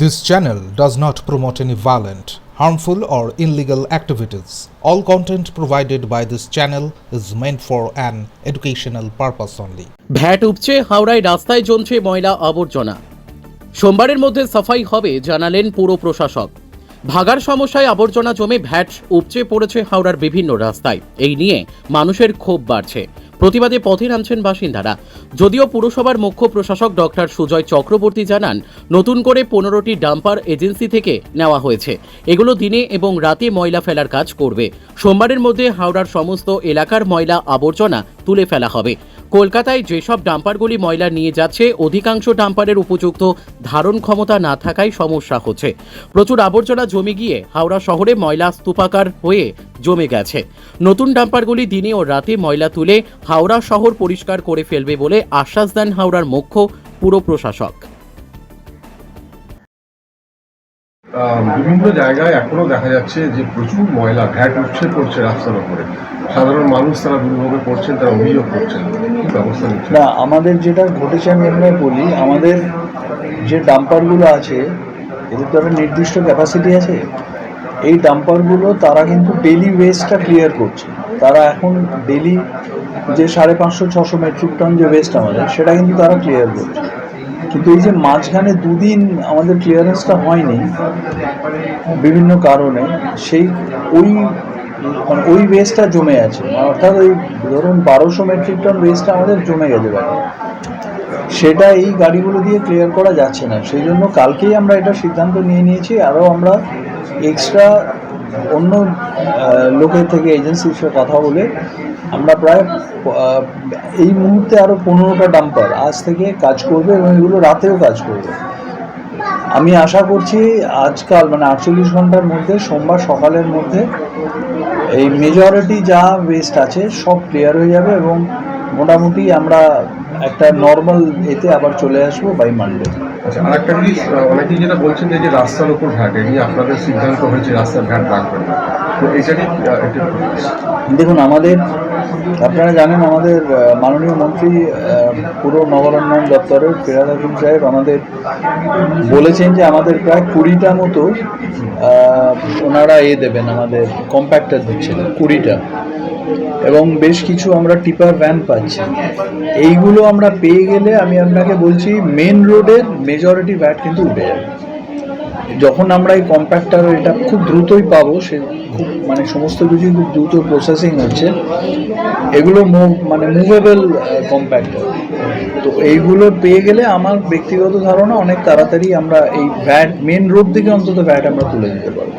This channel does not promote any violent, harmful, or illegal activities. All content provided by this channel is meant for an educational purpose only. Vat উপচে হাওড়ায় রাস্তায় জমছে ময়লা আবর্জনা সোমবারের মধ্যে সাফাই হবে জানালেন পুর প্রশাসক ভাগার সমস্যায় আবর্জনা জমে ভ্যাট উপচে পড়েছে হাওড়ার বিভিন্ন রাস্তায় এই নিয়ে মানুষের ক্ষোভ বাড়ছে প্রতিবাদে পথে নামছেন বাসিন্দারা। যদিও পুরসভার মুখ্য প্রশাসক ডক্টর সুজয় চক্রবর্তী জানান, নতুন করে পনেরোটি ডাম্পার এজেন্সি থেকে নেওয়া হয়েছে। এগুলো দিনে এবং রাতে ময়লা ফেলার কাজ করবে। সোমবারের মধ্যে হাওড়ার সমস্ত এলাকার ময়লা আবর্জনা তুলে ফেলা হবে। কলকাতায় যেসব ডাম্পারগুলি ময়লা নিয়ে যাচ্ছে, অধিকাংশ ডাম্পারের উপযুক্ত ধারণ ক্ষমতা না থাকায় সমস্যা হচ্ছে। প্রচুর আবর্জনা জমে গিয়ে হাওড়া শহরে ময়লা স্তূপাকার হয়ে জমে গেছে। নতুন ডাম্পারগুলি দিনে ও রাতে ময়লা তুলে হাওড়া শহর পরিষ্কার করে ফেলবে বলে আশ্বাস দেন হাওড়ার মুখ্য পুর প্রশাসক বিভিন্ন জায়গায় এখনও দেখা যাচ্ছে যে প্রচুর ময়লা ভ্যাট উঠছে পড়ছে রাস্তার উপরে। সাধারণ মানুষ তারা দুর্ভোগে পড়ছেন, তারা অভিযোগ করছেন। ব্যবস্থা নিচ্ছেন? না, আমাদের যেটা ঘটেছে আমি আপনাকে বলি, আমাদের যে ডাম্পারগুলো আছে, এদের তো একটা নির্দিষ্ট ক্যাপাসিটি আছে। এই ডাম্পারগুলো তারা কিন্তু ডেলি ওয়েস্টটা ক্লিয়ার করছে। তারা এখন ডেলি যে সাড়ে পাঁচশো, ছশো মেট্রিক টন যে ওয়েস্ট আমাদের, সেটা কিন্তু তারা ক্লিয়ার করছে। কিন্তু এই যে মাঝখানে দুদিন আমাদের ক্লিয়ারেন্সটা হয়নি, বিভিন্ন কারণে, সেই ওই মানে ওই ওয়েস্টটা জমে আছে। অর্থাৎ ওই ধরুন বারোশো মেট্রিক টন ওয়েস্টটা আমাদের জমে গেছে বাইরে সেটা এই গাড়িগুলো দিয়ে ক্লিয়ার করা যাচ্ছে না। সেই জন্য কালকেই আমরা এটা সিদ্ধান্ত নিয়ে নিয়েছি। আরও আমরা এক্সট্রা অন্য লোকের থেকে এজেন্সির সাথে কথা বলে আমরা প্রায় এই মুহূর্তে আরও পনেরোটা ডাম্পার আজ থেকে কাজ করবে এবং এগুলো রাতেও কাজ করবে। আমি আশা করছি আজকাল মানে আটচল্লিশ ঘণ্টার মধ্যে, সোমবার সকালের মধ্যে এই মেজরিটি যা ওয়েস্ট আছে সব ক্লিয়ার হয়ে যাবে এবং মোটামুটি আমরা একটা নর্মাল এতে আবার চলে আসব বাই মানডে আচ্ছা আর একটা জিনিস অনেকেই যেটা বলছেন যে, রাস্তার উপর এই নিয়ে আপনাদের সিদ্ধান্ত হয়েছে রাস্তার ঘাট রাখবেন তো এটা দেখুন আমাদের আপনারা জানেন আমাদের মাননীয় মন্ত্রী পুরো নগরোন্নয়ন দপ্তরের ফিরাদ হাকিম সাহেব আমাদের বলেছেন যে আমাদের প্রায় কুড়িটা মতো ওনারা এ দেবেন আমাদের কম্প্যাক্টার দিচ্ছেন কুড়িটা। এবং বেশ কিছু আমরা টিপার ভ্যান পাচ্ছি। এইগুলো আমরা পেয়ে গেলে আমি আপনাকে বলছি মেন রোডের মেজরিটি ভ্যাট কিন্তু উঠে যাবে। যখন আমরা এই কম্প্যাক্টার এটা খুব দ্রুতই পাবো, সে খুব মানে সমস্ত কিছু খুব দ্রুত প্রসেসিং হচ্ছে, এগুলো মুভ মানে মুভেবল কম্প্যাক্টার তো এইগুলো পেয়ে গেলে আমার ব্যক্তিগত ধারণা অনেক তাড়াতাড়ি আমরা এই ভ্যাট মেন রোড থেকে অন্তত ভ্যাট আমরা তুলে দিতে পারব।